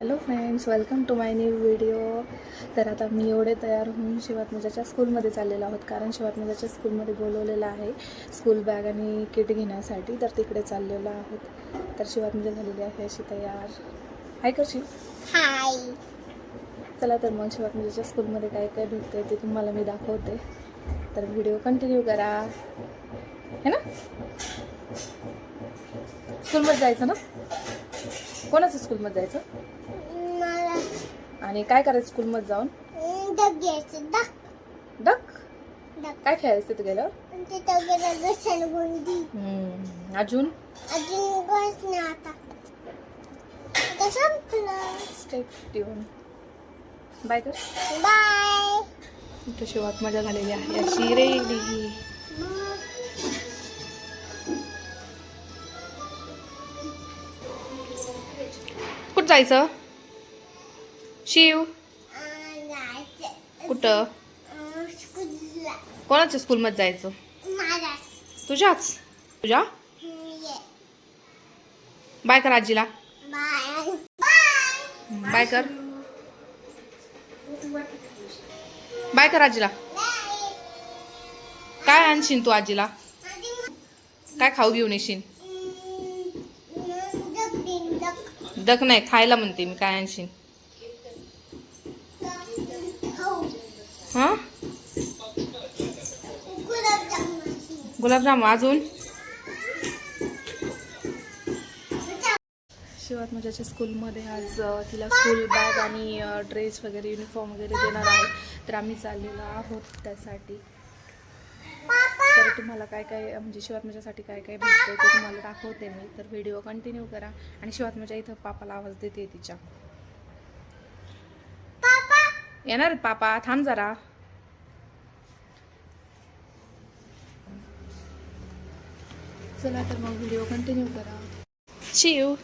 Hello friends welcome to my new video. तर आता मी एवढे तयार होऊन शिवात्मजाच्या स्कूलमध्ये चाललेलो आहोत कारण शिवात्मजाच्या स्कूलमध्ये बोलवलेलं आहे स्कूल बॅग आणि किट घेण्यासाठी. तर तिकडे चाललेलो आहोत. तर शिवात्मजा झालेली आहे अशी तयार. हाय करशील हाय चला तर मग शिवात्मजाच्या स्कूलमध्ये काय काय भेटतं ते तुम्हाला मी दाखवते. तर व्हिडिओ कंटिन्यू करा. है ना? स्कूलमध्ये जायचं ना? कोणाचं स्कूलमध्ये जायचं? आणि काय करायचं स्कूलमध्ये जाऊन? डग घ्यायचं डग. डक डग. काय खेळायचं तिथे गेलं अजून? अजून नाही आता. आता संपलं. स्टेप बाय कर बाय इथं शिवात मजा झालेली आहे. अशी रेली कुठं जायचं? शिव? कुठं? कोणाच्या स्कूलमध्ये जायचं? तुझ्याच? तुझ्या? बाय कर आजीला. बाय कर. बाय कर आजीला. काय आणशील तू आजीला? काय खाऊ घेऊन येशील? दक नाही खायला म्हणते मी काय आणशील? हां? गुलाबजामुन गुलाबजाम अजून? शिवात माझ्याच्या स्कूलमध्ये आज तिला स्कूल बॅग आणि ड्रेस वगैरे युनिफॉर्म वगैरे देणार आहे. तर आम्ही चाललेलो आहोत त्यासाठी. तर तुम्हाला काय काय म्हणजे शिवात माझ्यासाठी काय काय भेटतं ते तुम्हाला दाखवते मी. तर व्हिडिओ कंटिन्यू करा आणि शिवात माझ्या इथं पापाला आवाज देते तिच्या. येणार आहेत पापा? थांब जरा. चला तर मग व्हिडिओ कंटिन्यू करा. शिव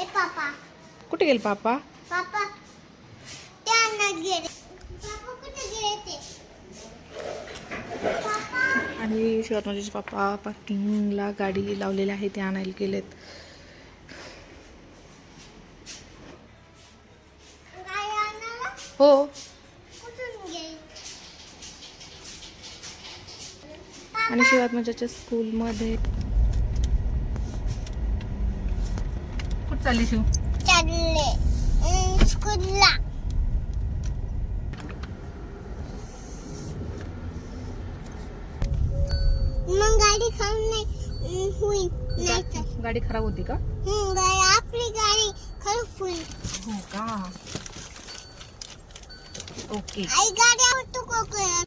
ए पापा. कुठे गेले पापा? पापा त्यांना गेले. पापा कुठे गेले ते? पापा. आणि शिवाजी पप्पा पार्किंगला गाडी लावलेली आहे ते आणायला गेलेत. हो. आणि शिवात्मजाच्या स्कूलमध्ये. कुठं चालली शिव? चालले. स्कूलला. मग गाडी खाऊन नाही अं, होईल. नाही तर. गाडी खराब होती का? हं, गाडी आपली गाडी खरंच होईल. हो का? ओके. आई गाडी आवडतो कोकणात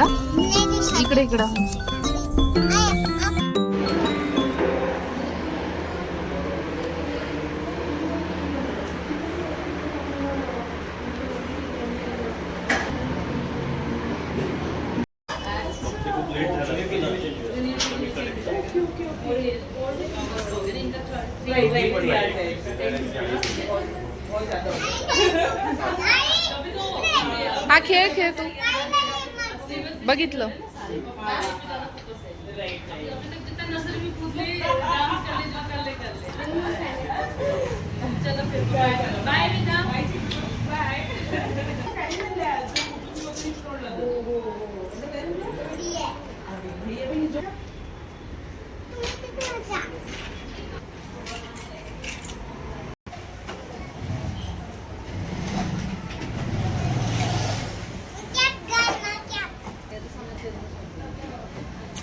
का नाही दिसत. इकडे इकडं आई, आप- हा खेळ खेळ तू बघितलं. हो, हो, हो.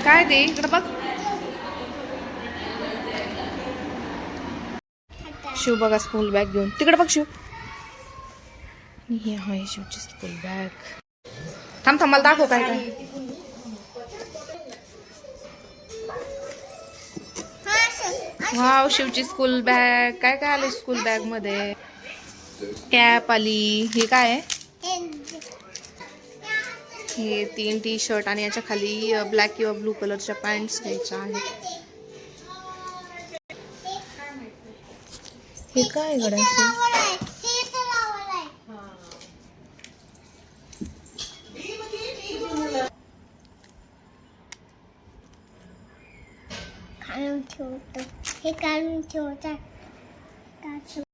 काय ते इकडे बघ. शिव बघा स्कूल बॅग घेऊन. तिकडे बघ शिव. आणि ही आहे शिवची स्कूल बॅग थांब थांब मला दाखव काय काय. हा वाव शिवची स्कूल बॅग काय काय आलं स्कूल बॅगमध्ये? कॅप आली. हे काय आहे? हे तीन टी शर्ट आणि याच्या खाली ब्लॅक किंवा ब्लू कलरच्या पॅन्ट्स घ्यायच्या आहेत. हे काय गड्या ठेवतो. हे काढून ठेवतात.